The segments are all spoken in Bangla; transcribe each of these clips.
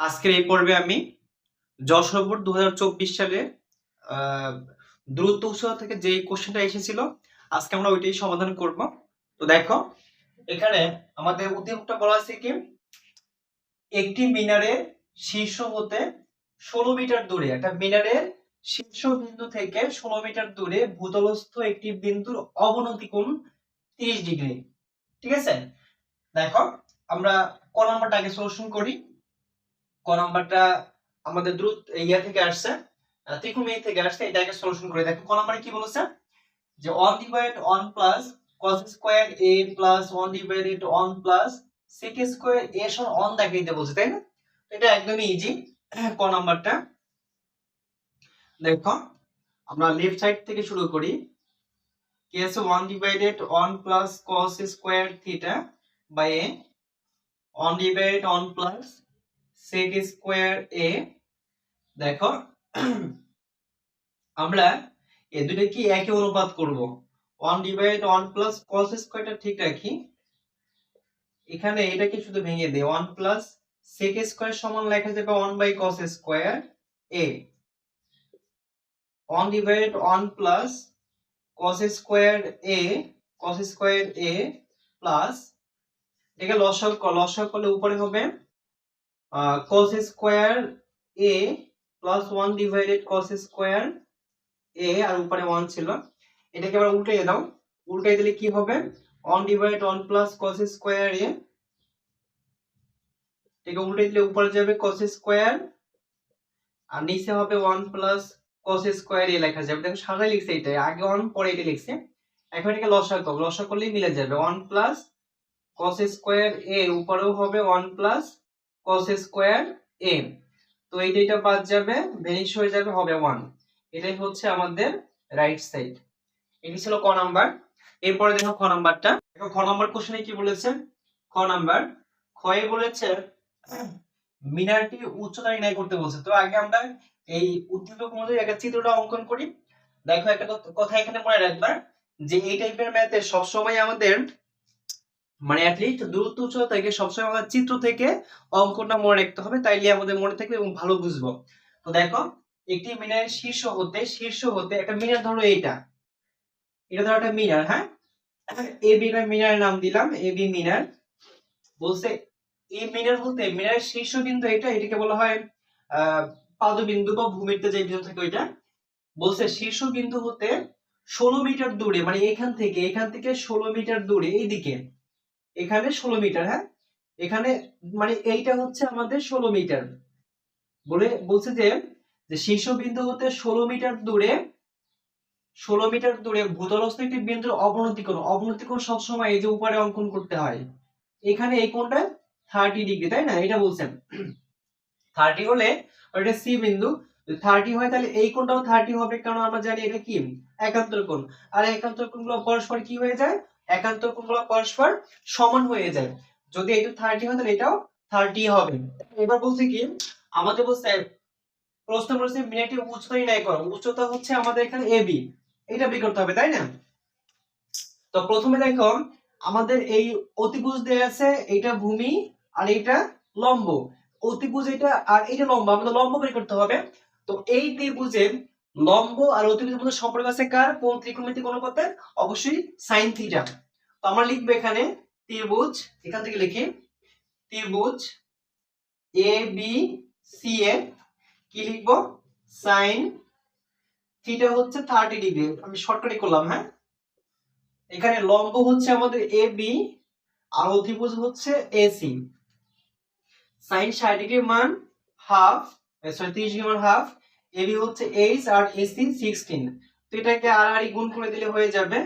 আজকের এই পর্বে আমি যশোর বোর্ড দু সালে দূরত্ব উৎস থেকে যে কোশ্চেনটা এসেছিল, আজকে আমরা ওইটাই সমাধান করব। তো দেখো, এখানে আমাদের উদ্দীপকটা বলা আছে কি, একটি মিনারের শীর্ষ হতে ষোলো মিটার দূরে, একটা মিনারের শীর্ষ বিন্দু থেকে ষোলো মিটার দূরে ভূতলস্থ একটি বিন্দুর অবনতি কোণ তিরিশ ডিগ্রি। ঠিক আছে? দেখো, আমরা ক নাম্বারটা আগে সলিউশন করি। নাম্বারটা আমাদের দ্রুত ইয়া থেকে আসছে ত্রিকোণমিতি থেকে আসছে এটাকে সলিউশন করে দেখো। ক নাম্বারে কি বলেছে? যে 1 divide 1 plus cos square a plus 1 divided 1 plus sec square a সমান 1 দেখাইতে বলছে, তাই না? এটা একদমই ইজি ক নাম্বারটা? দেখো, আমরা লেফট সাইড থেকে শুরু করি। কি আছে 1 divided 1 plus cos square theta by a 1 divide 1 plus sec square a, দেখো, আমরা এই দুটো কি একই অনুপাত করব? 1 ডিভাইড 1 প্লাস cos স্কয়ারটা ঠিক রাখি। এখানে এটাকে শুধু ভেঙে দেই 1 প্লাস sec স্কয়ার সমান লেখা যাবে 1 by cos square a 1 divide 1 plus cos square a, cos square a plus এটাকে লসাগু ক- লসাগু করলে উপরে হবে cos square a plus 1 divided cos square a আর উপরে 1 ছিল। এটাকে আবার উল্টে দাও। উল্টে দিলে কি হবে? 1 divide 1 plus cos square a এটাকে উল্টে দিলে উপরে যাবে cos স্কয়ার আর নিচে হবে 1 প্লাস cos স্কয়ার a লেখা যাবে। দেখো সাজাই লিখছে এটা। আগে 1 পরে এটা লিখছে। এখন এটাকে লসাগু করো। লসাগু করলেই মিলে যাবে। 1 প্লাস cos স্কয়ার a উপরেও হবে 1 প্লাস cos স্কয়ার a তো এইটা এটা বাদ যাবে ভ্যানিশ হয়ে যাবে, হবে 1 এটাই হচ্ছে আমাদের রাইট সাইড এটি ছিল ক নাম্বার। এরপরে দেখো খ নাম্বারটা। দেখো খ নাম্বার কোশ্চেনে কি বলেছে? খ নাম্বার ক্ষয়ে বলেছে, মিনারটি উচ্চতা নির্ণয় করতে বলছে। তো আগে আমরা এই উদ্দীপক অনুযায়ী একটা চিত্রটা অঙ্কন করি। দেখো একটা কথা এখানে মনে রাখবা যে এই টাইপের ম্যাথে সবসময় আমাদের মানে অ্যাটলিস্ট দূরত্ব উচ্চতা থেকে সবসময় আমাদের চিত্র থেকে অঙ্কনটা মনে রাখতে হবে, তাইলে আমাদের মনে থাকবে এবং ভালো বুঝব। তো দেখো, একটি মিনারের শীর্ষ হতে শীর্ষ হতে একটা মিনার ধরো এইটা। এটা ধরো একটা মিনার হ্যাঁ? এ বি মিনারের নাম দিলাম, এ বি মিনার। বলছে, এই মিনার বলতে মিনারের শীর্ষ বিন্দু এটা, এটাকে বলা হয় পাদবিন্দু বা ভূমিতে যে বিন্দু থাকে ওইটা। বলছে, শীর্ষ বিন্দু হতে ষোলো মিটার দূরে মানে এখান থেকে এখান থেকে ষোলো মিটার দূরে, এইদিকে। এখানে ষোলো মিটার হ্যাঁ? এখানে মানে এইটা হচ্ছে আমাদের ষোলো মিটার। বলে বলছে যে যে শীর্ষবিন্দু হতে ষোলো মিটার দূরে, ষোলো মিটার দূরে ভূতলস্থ একটি বিন্দুর অবনতি কোণ। অবনতি কোণ সবসময় এই যে উপরে অঙ্কন করতে হয়। এখানে এই কোণটা থার্টি ডিগ্রি তাই না? এটা বলছেন। থার্টি হলে ওটা সি বিন্দু। থার্টি হয় তাহলে এই কোণটাও থার্টি হবে। কারণ আমরা জানি এটা কি? একান্তর কোণ। আর একান্তর কোণগুলো পরস্পর কি হয়ে যায়? একান্তর কোণগুলো পরস্পর সমান হয়ে যায়। যদি এটা থার্টি হয়, তাহলে এটাও থার্টি হবে। এবার বলছে কি, আমাদের বলছে, প্রশ্ন বলছে, মিনিটে উচ্চতা নির্ণয় করো। উচ্চতা হচ্ছে আমাদের এখানে এবি এটা বের করতে হবে, তাই না? তো প্রথমে দেখো, আমাদের এই অতিভুজ দেয়া আছে, এটা ভূমি আর এটা লম্ব। অতিভুজ এটা আর এটা লম্ব, আমাদের লম্ব বের করতে হবে। তো এই ত্রিভুজের লম্ব আর অতিভুজের মধ্যে সম্পর্ক আছে কার? কোন ত্রিকোণমিতিক অনুপাতের? অবশ্যই সাইন থিটা তো আমরা লিখব এখানে ত্রিভুজ, এখান থেকে লিখি। ত্রিভুজ এ বি সি এ কি লিখব? সাইন থিটা হচ্ছে থার্টি ডিগ্রি আমি শর্টকাটে করলাম হ্যাঁ? এখানে লম্ব হচ্ছে আমাদের এ বি আর অতিভুজ হচ্ছে এসি সাইন ষাট ডিগ্রির মান হাফ সরি তিরিশ ডিগ্রি মান হাফ এবি হচ্ছে এইচ আর এসি সিক্সটিন তো এটাকে আর আর গুণ করে দিলে হয়ে যাবে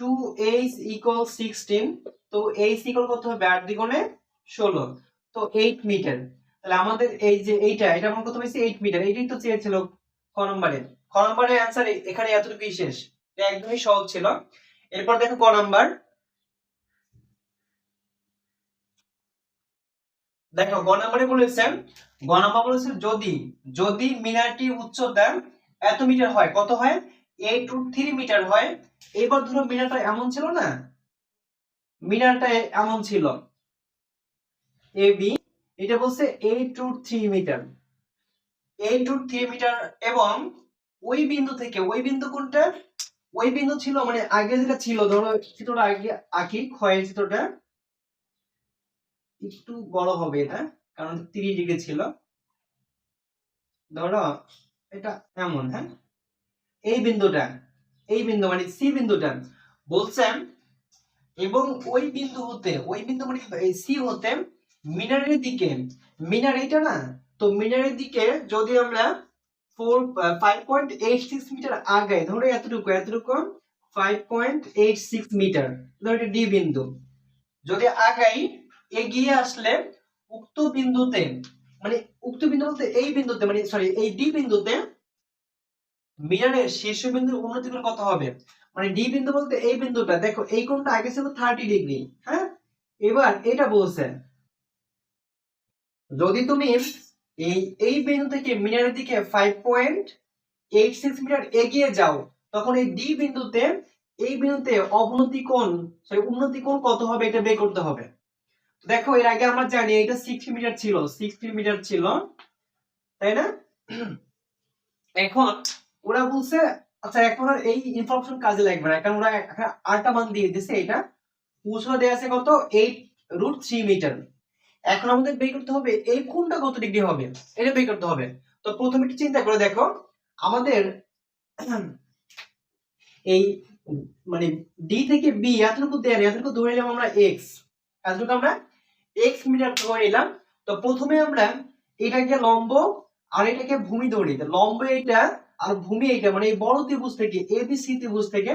টু এইচ ইকুয়াল সিক্সটিন তো এইচ ইকুয়াল কত হবে আট দ্বিগুণে ষোলো। তো এইট মিটার তাহলে আমাদের এই যে এইটা, এটা আমার কত হয়েছে এইট মিটার এইটাই তো চেয়েছিল ক নম্বরে। ক নম্বরের অ্যান্সার এখানে এতটুকুই শেষ। একদমই সহজ ছিল। এরপর দেখো ক নাম্বার। দেখো, গ নম্বরে বলেছে গ নম্বর বলেছে যদি যদি মিনারটির উচ্চতা এত মিটার হয়, কত হয়? এইট টু থ্রি মিটার হয়। এবার ধরো মিনারটা এমন ছিল না? মিনারটা এমন ছিল। এ, বি, এটা বলছে eight two three metre. Eight two three metre এবং ওই বিন্দু থেকে, ওই বিন্দু কোনটা? ওই বিন্দু ছিল মানে আগে যেটা ছিল, ধরো চিত্রটা আগে আঁকি, ক্ষয়ের চিত্রটা। একটু বড় হবে এটা, কারণ তিরিশ ডিগ্রি ছিল। ধরো, এটা এমন হ্যাঁ? এই বিন্দুটা, এই বিন্দু মানে সি বিন্দুটা বলছেন, এবং ওই বিন্দু হতে ওই বিন্দু মানে সি হতে মিনারের দিকে, মিনার এটা না? তো মিনারের দিকে যদি আমরা four five point eight six metre আগে ধরো এতটুকু এতটুকু five point eight six metre ধরো এটা ডি বিন্দু। যদি আগাই এগিয়ে আসলে উক্ত বিন্দুতে মানে উক্ত বিন্দু বলতে এই বিন্দুতে মানে সরি এই ডি বিন্দুতে মিনারের শীর্ষ বিন্দুর উন্নতি কোণ কত হবে? মানে ডি বিন্দু বলতে এই বিন্দুটা, দেখো, এই কোণটা আগে ছিল থার্টি ডিগ্রি হ্যাঁ? এবার এটা বলছে, যদি তুমি এই এই বিন্দু থেকে মিনারের দিকে five point eight six metre এগিয়ে যাও, তখন এই ডি বিন্দুতে, এই বিন্দুতে অবনতি কোণ সরি উন্নতি কোণ কত হবে এটা বের করতে হবে। দেখো, এর আগে আমরা জানি এটা সিক্সটি মিটার ছিল সিক্সটি মিটার ছিল, তাই না? এখন ওরা বলছে আচ্ছা এখন আর এই ইনফরমেশন কাজে লাগবে না, কারণ ওরা আরেকটা মান দিয়ে দিছে এটা। উৎসটা দেওয়া আছে কত? এইট রুট থ্রি মিটার এখন আমাদের বের করতে হবে, এই কোনটা কত ডিগ্রি হবে? এটা বের করতে হবে। তো প্রথমে একটু চিন্তা করে দেখো, আমাদের এই মানে ডি থেকে বি এতটুকু দেয় এতটুকু ধরে নিলাম আমরা এক্স এতটুকু আমরা এক্স মিটার ধরে নিলাম। তো প্রথমে আমরা এটাকে লম্ব আর এটাকে ভূমি ধরে নিতে লম্ব এটা আর ভূমি এটা মানে এই বড় ত্রিভুজ থেকে এ বি সি ত্রিভুজ থেকে,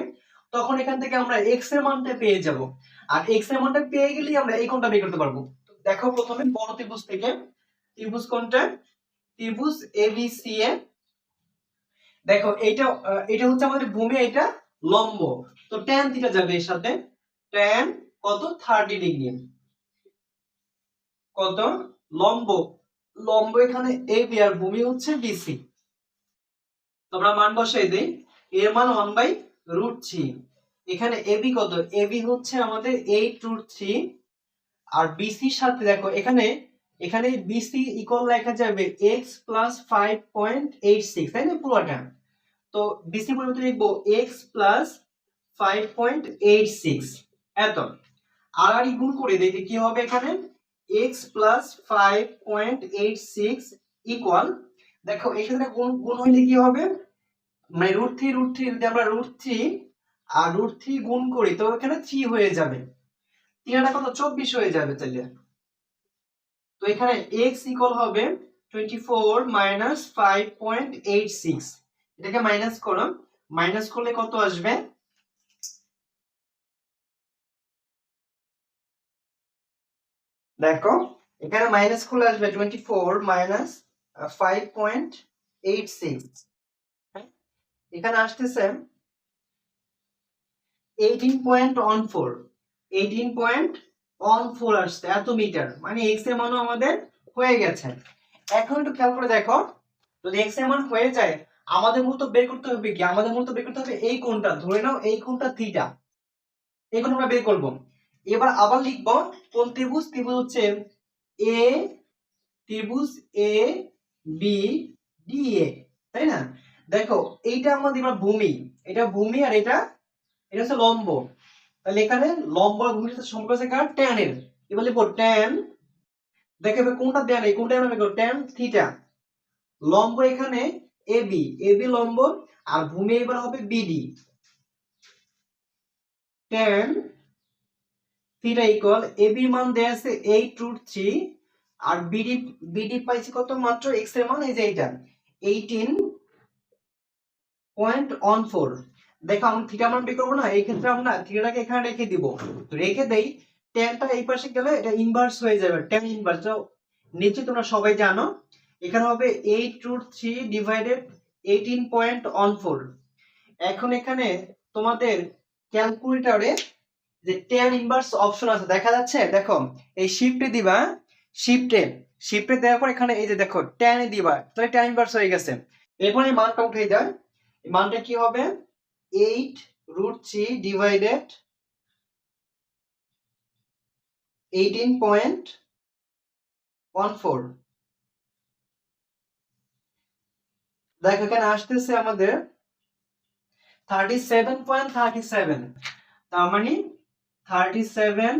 তখন এখান থেকে আমরা এর মানটা পেয়ে যাব। আর এর মানটা পেয়ে গেলেই আমরা এই কোণটা বের করতে পারব। দেখো প্রথমে বড় ত্রিভুজ থেকে, ত্রিভুজ কোণটা, ত্রিভুজ এ বি এ। দেখো এটা এটা হচ্ছে আমাদের ভূমি এটা লম্ব। তো ট্যান থিটা যাবে এর সাথে ট্যান কত থার্টি ডিগ্রি কত? লম্ব। লম্ব এখানে এ বি আর ভূমি হচ্ছে বিসি তোমরা মান বসাই দেই। এর মান ওয়ান বাই রুট থ্রি এখানে এবি কত? এবি হচ্ছে আমাদের এইট রুট থ্রি আর বিসির সাথে দেখো, এখানে এখানে বিসি ইকুয়াল লেখা যাবে X plus five point eight six তাই না পুরোটা? তো বিসি পরিবর্তে লিখব X plus five point eight six এত। আর গুণ করে যে কি হবে এখানে? এক্স প্লাস ইকুয়াল দেখো এখানে গুণ গুণ হইলে কি হবে? মানে রুট থ্রি রুট থ্রি যদি আমরা রুট থ্রি আর রুট থ্রি গুণ করি, তো এখানে থ্রি হয়ে যাবে। তিনটা কত? চব্বিশ হয়ে যাবে তাহলে তো এখানে এক্স ইকুয়াল হবে twenty four minus five point eight six এটাকে মাইনাস করো। মাইনাস করলে কত আসবে? দেখো, এখানে মাইনাস করলে আসবে twenty four minus five point eight six এখানে আসতেছে eighteen point one four eighteen point one four আসছে, এত মিটার মানে এক্সের মানও আমাদের হয়ে গেছে। এখন একটু খেয়াল করে দেখো, যদি এক্সের মান হয়ে যায়, আমাদের মূলত বের করতে হবে কি? আমাদের মূলত বের করতে হবে এই কোণটা, ধরে নাও এই কোণটা থিটা এই কোণ আমরা বের করব। এবার আবার লিখব কোন ত্রিভুজ? ত্রিভুজ হচ্ছে এ ত্রিভুজ এ বি ডি এ তাই না? দেখো, এইটা আমাদের এবার ভূমি। এটা ভূমি আর এটা এটা হচ্ছে লম্ব। তাহলে এখানে লম্ব আর ভূমির সাথে সম্পর্ক আছে কার? ট্যান এর। এবার লিখব ট্যান দেখো এবার কোনটা দেয়া নেই কোনটা আমরা ট্যান থিটা লম্ব এখানে এ বি এ বি লম্ব আর ভূমি এবার হবে BD tan theta equal A B মান দেয়া আছে এইট রুট থ্রি আর বিডি বিডি পাইছি কত? মাত্র এক্সের মান, এই যে এইটা। এইটিন পয়েন্ট অন ফোর দেখো আমরা থিটা মান বের করব না, এই ক্ষেত্রে আমরা থিটাটাকে এখানে রেখে দিব। তো রেখে দেই টেনটা এই পাশে গেলে এটা ইনভার্স হয়ে যাবে টেন ইনভার্স নিচে তোমরা সবাই জানো, এখানে হবে eight root three divided eighteen point one four এখন এখানে তোমাদের ক্যালকুলেটরে যে টেন ইনভার্স অপশন আছে, দেখা যাচ্ছে? দেখো, এই শিফটে দিবা শিফটে শিফটে দেওয়ার পর এখানে এই যে দেখো টেনে দিবা, তাহলে টেন ইনভার্স হয়ে গেছে। এরপর এই মানটা উঠে দেয় এই মানটা কি হবে? Eight root three divided eighteen point one four দেখো, এখানে আসতেছে আমাদের thirty seven point thirty seven তার মানে thirty seven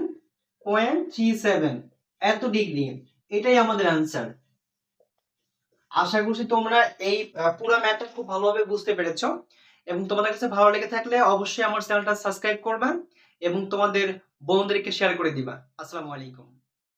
point three seven. এত ডিগ্রি। এটাই আমাদের আনসার আশা করছি তোমরা এই পুরো ম্যাথটা খুব ভালোভাবে বুঝতে পেরেছ। এবং তোমাদের কাছে ভালো লেগে থাকলে অবশ্যই আমার চ্যানেলটা সাবস্ক্রাইব করবা এবং তোমাদের বন্ধুদেরকে শেয়ার করে দিবা। আসসালামু আলাইকুম।